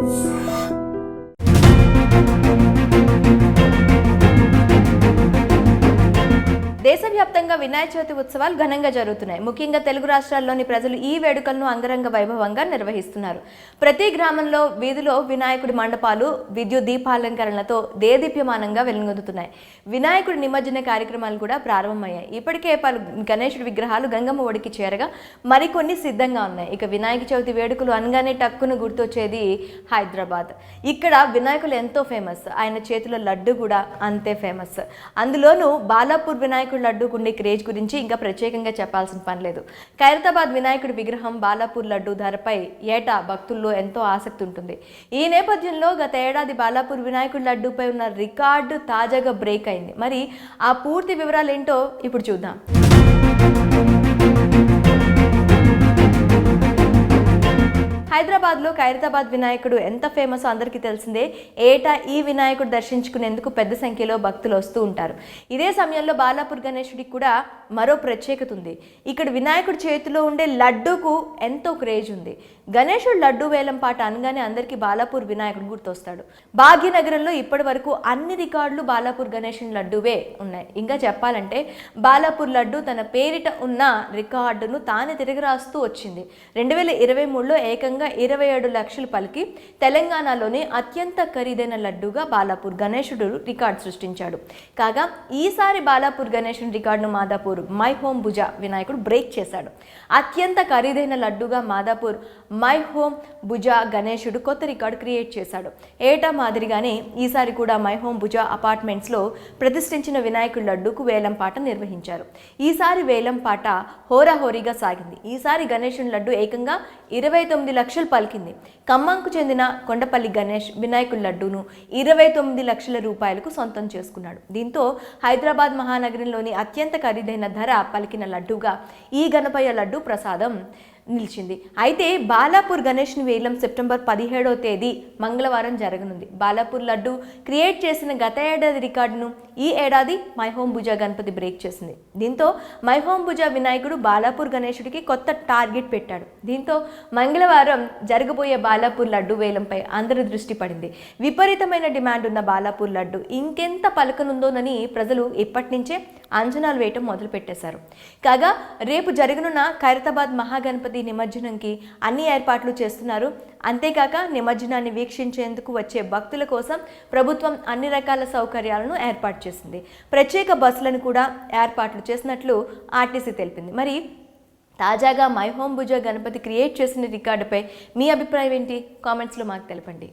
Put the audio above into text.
Thank you. Vinayaka Chavithi ఉత్సవాలు ఘనంగా జరుగుతున్నాయి. ముఖ్యంగా తెలుగు రాష్ట్రాల్లోని ప్రజలు ఈ వేడుకలను అంగరంగ వైభవంగా నిర్వహిస్తున్నారు. ప్రతి గ్రామంలో వీధిలో వినాయకుడి మండపాలు విద్యుత్ దీపాలంకరణలతో దేదీప్యమానంగా వెలుగొందుతున్నాయి. వినాయకుడి నిమజ్జన కార్యక్రమాలు కూడా ప్రారంభమయ్యాయి. ఇప్పటికే పలు గణేశుడి విగ్రహాలు గంగమ్మ ఒడికి చేరగా మరికొన్ని సిద్ధంగా ఉన్నాయి. ఇక వినాయక చవితి వేడుకలు అనగానే టక్కును గుర్తొచ్చేది హైదరాబాద్. ఇక్కడ వినాయకులు ఎంతో ఫేమస్. ఆయన చేతిలో లడ్డు కూడా అంతే ఫేమస్. అందులోనూ బాలాపూర్ వినాయకుడి లడ్డూకు ఉండే క్రేజ్ గురించి ఇంకా ప్రత్యేకంగా చెప్పాల్సిన పని లేదు. ఖైరతాబాద్ వినాయకుడి విగ్రహం బాలాపూర్ లడ్డు ధరపై ఏటా భక్తుల్లో ఎంతో ఆసక్తి ఉంటుంది. ఈ నేపథ్యంలో గత ఏడాది బాలాపూర్ వినాయకుడి లడ్డూపై ఉన్న రికార్డు తాజాగా బ్రేక్ అయింది. మరి ఆ పూర్తి వివరాలు ఏంటో ఇప్పుడు చూద్దాం. హైదరాబాద్లో ఖైరతాబాద్ వినాయకుడు ఎంత ఫేమస్ అందరికీ తెలిసిందే. ఏటా ఈ వినాయకుడు దర్శించుకునేందుకు పెద్ద సంఖ్యలో భక్తులు వస్తూ ఉంటారు. ఇదే సమయంలో బాలాపూర్ గణేశుడికి కూడా మరో ప్రత్యేకత ఉంది. ఇక్కడ వినాయకుడి చేతిలో ఉండే లడ్డూకు ఎంతో క్రేజ్ ఉంది. గణేశుడు లడ్డు వేలం పాట అనగానే అందరికీ బాలాపూర్ వినాయకుడు గుర్తొస్తాడు. భాగ్యనగరంలో ఇప్పటి వరకు అన్ని రికార్డులు బాలాపూర్ గణేశుని లడ్డువే ఉన్నాయి. ఇంకా చెప్పాలంటే బాలాపూర్ లడ్డు తన పేరిట ఉన్న రికార్డును తానే తిరిగి రాస్తూ వచ్చింది. రెండు వేల ఇరవై మూడులో ఏకంగా ఇరవై ఏడు లక్షలు పలికి తెలంగాణలోనే అత్యంత ఖరీదైన లడ్డుగా బాలాపూర్ గణేశుడు రికార్డు సృష్టించాడు. కాగా ఈసారి బాలాపూర్ గణేశుని రికార్డును మాదాపూర్ మై హోమ్ భుజ వినాయకుడు బ్రేక్ చేశాడు. అత్యంత ఖరీదైన లడ్డుగా మాదాపూర్ మై హోమ్ భుజ గణేశుడు కొత్త రికార్డు క్రియేట్ చేశాడు. ఏటా మాదిరిగానే ఈసారి కూడా మై హోమ్ భుజ అపార్ట్మెంట్స్లో ప్రతిష్ఠించిన వినాయకుడి లడ్డూకు వేలం పాట నిర్వహించారు. ఈసారి వేలం పాట హోరాహోరీగా సాగింది. ఈసారి గణేశుని లడ్డు ఏకంగా ఇరవై తొమ్మిది లక్షలు పలికింది. ఖమ్మంకు చెందిన కొండపల్లి గణేష్ వినాయకుడి లడ్డూను ఇరవై తొమ్మిది లక్షల రూపాయలకు సొంతం చేసుకున్నాడు. దీంతో హైదరాబాద్ మహానగరంలోని అత్యంత ఖరీదైన ధర పలికిన లడ్డూగా ఈ గణపయ్య లడ్డు ప్రసాదం నిలిచింది. అయితే బాలాపూర్ గణేష్ని వేలం సెప్టెంబర్ పదిహేడవ తేదీ మంగళవారం జరగనుంది. బాలాపూర్ లడ్డు క్రియేట్ చేసిన గత ఏడాది రికార్డును ఈ ఏడాది మైహోం భుజ గణపతి బ్రేక్ చేసింది. దీంతో మైహోం భుజ వినాయకుడు బాలాపూర్ గణేశుడికి కొత్త టార్గెట్ పెట్టాడు. దీంతో మంగళవారం జరగబోయే బాలాపూర్ లడ్డు వేలంపై అందరి దృష్టి పడింది. విపరీతమైన డిమాండ్ ఉన్న బాలాపూర్ లడ్డు ఇంకెంత పలకనుందోనని ప్రజలు ఇప్పటి నుంచే అంచనాలు వేయటం మొదలుపెట్టేశారు. కాగా రేపు జరగనున్న ఖైరతాబాద్ మహాగణపతి నిమజ్జనంకి అన్ని ఏర్పాట్లు చేస్తున్నారు. అంతేకాక నిమజ్జనాన్ని వీక్షించేందుకు వచ్చే భక్తుల కోసం ప్రభుత్వం అన్ని రకాల సౌకర్యాలను ఏర్పాటు చేసింది. ప్రత్యేక బస్సులను కూడా ఏర్పాట్లు చేసినట్లు ఆర్టీసీ తెలిపింది. మరి తాజాగా మై హోమ్ భుజ గణపతి క్రియేట్ చేసిన రికార్డుపై మీ అభిప్రాయం ఏంటి? కామెంట్స్లో మాకు తెలపండి.